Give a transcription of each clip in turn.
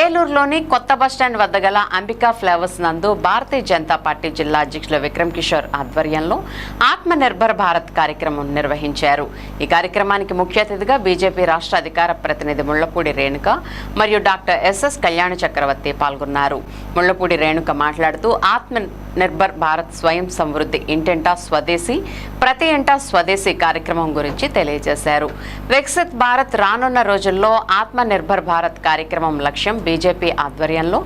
ఏలూరులోని కొత్త బస్టాండ్ వద్ద గల అంబికా ఫ్లేవర్స్ నందు భారతీయ జనతా పార్టీ జిల్లా అధ్యక్షులు విక్రమ్ కిషోర్ ఆధ్వర్యంలో ఆత్మ నిర్భర్ భారత్ కార్యక్రమం నిర్వహించారు. ఈ కార్యక్రమానికి ముఖ్య అతిథిగా బీజేపీ రాష్ట్ర అధికార ప్రతినిధి ముళ్ళపూడి రేణుక మరియు డాక్టర్ ఎస్ఎస్ కళ్యాణ చక్రవర్తి పాల్గొన్నారు. ముళ్ళపూడి రేణుక మాట్లాడుతూ ఆత్మ నిర్భర్ భారత్ స్వయం సమృద్ధి ఇంటింటా స్వదేశీ ప్రతి ఇంటా స్వదేశీ కార్యక్రమం గురించి తెలియజేశారు. వికసిత్ భారత్ రానున్న రోజుల్లో ఆత్మనిర్భర్ భారత్ కార్యక్రమం లక్ష్యం బీజేపీ ఆధ్వర్యంలో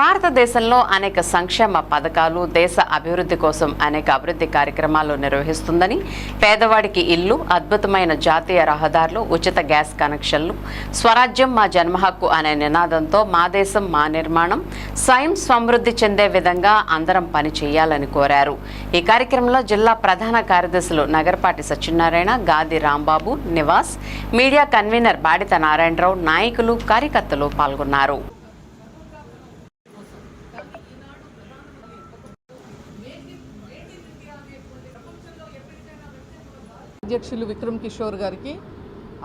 భారతదేశంలో అనేక సంక్షేమ పథకాలు దేశ అభివృద్ధి కోసం అనేక అభివృద్ధి కార్యక్రమాలు నిర్వహిస్తుందని పేదవాడికి ఇల్లు అద్భుతమైన జాతీయ రహదారులు ఉచిత గ్యాస్ కనెక్షన్లు స్వరాజ్యం మా జన్మ హక్కు అనే నినాదంతో మా దేశం మా నిర్మాణం స్వయం సమృద్ధి చెందే విధంగా అందరం పని చేయాలని కోరారు. ఈ కార్యక్రమంలో జిల్లా ప్రధాన కార్యదర్శులు నగరపాటి సత్యనారాయణ గాది రాంబాబు నివాస్ మీడియా కన్వీనర్ బాడిత నారాయణరావు నాయకులు కార్యకర్తలు పాల్గొన్నారు. అధ్యక్షులు విక్రమ్ కిషోర్ గారికి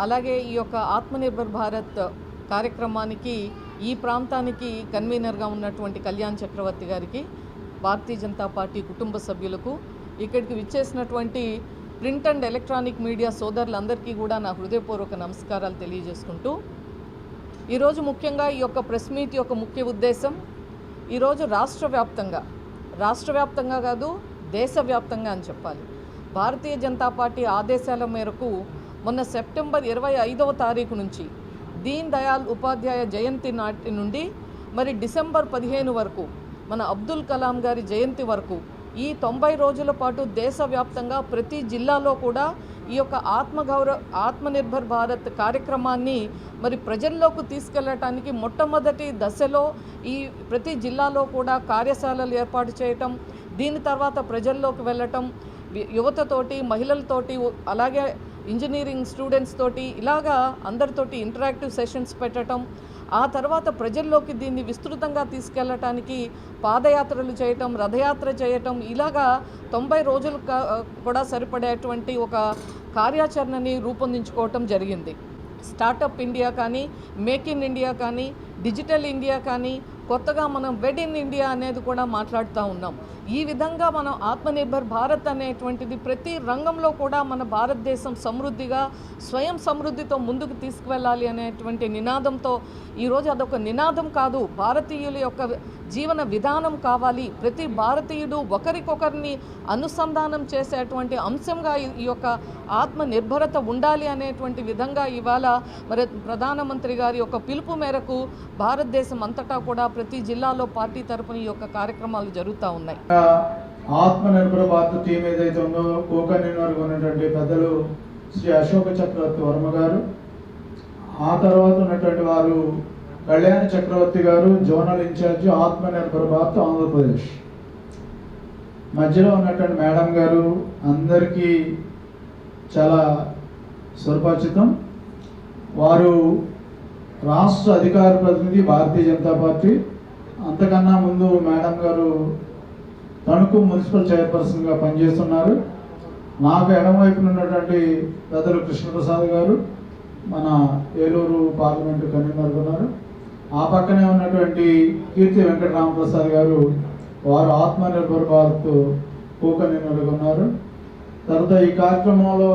అలాగే ఈ యొక్క ఆత్మనిర్భర్ భారత్ కార్యక్రమానికి ఈ ప్రాంతానికి కన్వీనర్గా ఉన్నటువంటి కళ్యాణ్ చక్రవర్తి గారికి భారతీయ జనతా పార్టీ కుటుంబ సభ్యులకు ఇక్కడికి విచ్చేసినటువంటి ప్రింట్ అండ్ ఎలక్ట్రానిక్ మీడియా సోదరులందరికీ కూడా నా హృదయపూర్వక నమస్కారాలు తెలియజేసుకుంటూ ఈరోజు ముఖ్యంగా ఈ యొక్క ప్రెస్ మీట్ యొక్క ముఖ్య ఉద్దేశం ఈరోజు రాష్ట్ర వ్యాప్తంగా రాష్ట్ర వ్యాప్తంగా కాదు దేశవ్యాప్తంగా అని చెప్పాలి. భారతీయ జనతా పార్టీ ఆదేశాల మేరకు మొన్న సెప్టెంబర్ ఇరవై ఐదవ తారీఖు నుంచి దీన్ దయాల్ ఉపాధ్యాయ జయంతి నాటి నుండి మరి డిసెంబర్ పదిహేను వరకు మన అబ్దుల్ కలాం గారి జయంతి వరకు ఈ తొంభై రోజుల పాటు దేశవ్యాప్తంగా ప్రతి జిల్లాలో కూడా ఈ యొక్క ఆత్మగౌరవ ఆత్మనిర్భర్ భారత్ కార్యక్రమాన్ని మరి ప్రజల్లోకి తీసుకెళ్ళటానికి మొట్టమొదటి దశలో ఈ ప్రతి జిల్లాలో కూడా కార్యశాలలు ఏర్పాటు చేయటం దీని తర్వాత ప్రజల్లోకి వెళ్ళటం యువతతోటి మహిళలతోటి అలాగే ఇంజనీరింగ్ స్టూడెంట్స్ తోటి ఇలాగా అందరితోటి ఇంటరాక్టివ్ సెషన్స్ పెట్టడం ఆ తర్వాత ప్రజల్లోకి దీన్ని విస్తృతంగా తీసుకెళ్ళటానికి పాదయాత్రలు చేయటం రథయాత్ర చేయటం ఇలాగా తొంభై రోజులు కూడా సరిపడేటువంటి ఒక కార్యాచరణని రూపొందించుకోవటం జరిగింది. స్టార్టప్ ఇండియా కానీ మేక్ ఇన్ ఇండియా కానీ డిజిటల్ ఇండియా కానీ కొత్తగా మనం వెడ్ ఇన్ ఇండియా అనేది కూడా మాట్లాడుతూ ఉన్నాం. ఈ విధంగా మనం ఆత్మనిర్భర్ భారత్ అనేటువంటిది ప్రతి రంగంలో కూడా మన భారతదేశం సమృద్ధిగా స్వయం సమృద్ధితో ముందుకు తీసుకువెళ్ళాలి అనేటువంటి నినాదంతో ఈరోజు అదొక నినాదం కాదు. భారతీయుల యొక్క జీవన విధానం కావాలి. ప్రతి భారతీయుడు ఒకరికొకరిని అనుసంధానం చేసేటువంటి అంశంగా ఈ- యొక్క ఆత్మ నిర్భరత ఉండాలి అనేటువంటి విధంగా ఇవాళ మరి ప్రధానమంత్రి గారి యొక్క పిలుపు మేరకు భారతదేశం అంతటా కూడా ప్రతి జిల్లాలో పార్టీ తరపున ఈ యొక్క కార్యక్రమాలు జరుగుతూ ఉన్నాయి. ఆత్మనిర్భర భారత్ టీం ఏదైతే ఉందో ఉన్నటువంటి పెద్దలు శ్రీ అశోక చక్రవర్తి వర్మ గారు ఆ తర్వాత ఉన్నటువంటి వారు కళ్యాణ చక్రవర్తి గారు జోనల్ ఇన్ఛార్జ్ ఆత్మ నిర్భర భారత్ ఆంధ్రప్రదేశ్. మధ్యలో ఉన్నటువంటి మేడం గారు అందరికీ చాలా సుపరిచితం వారు రాష్ట్ర అధికార ప్రతినిధి భారతీయ జనతా పార్టీ. అంతకన్నా ముందు మేడం గారు తణుకు మున్సిపల్ చైర్పర్సన్గా పనిచేస్తున్నారు. నాకు ఎడమవైపున ఉన్నటువంటి పెద్దలు కృష్ణప్రసాద్ గారు మన ఏలూరు పార్లమెంటు కన్వీనర్ ఉన్నారు. ఆ పక్కనే ఉన్నటువంటి కీర్తి వెంకటరామప్రసాద్ గారు వారు ఆత్మనిర్భర్ భారత్ కో ఉన్నారు తర్వాత ఈ కార్యక్రమంలో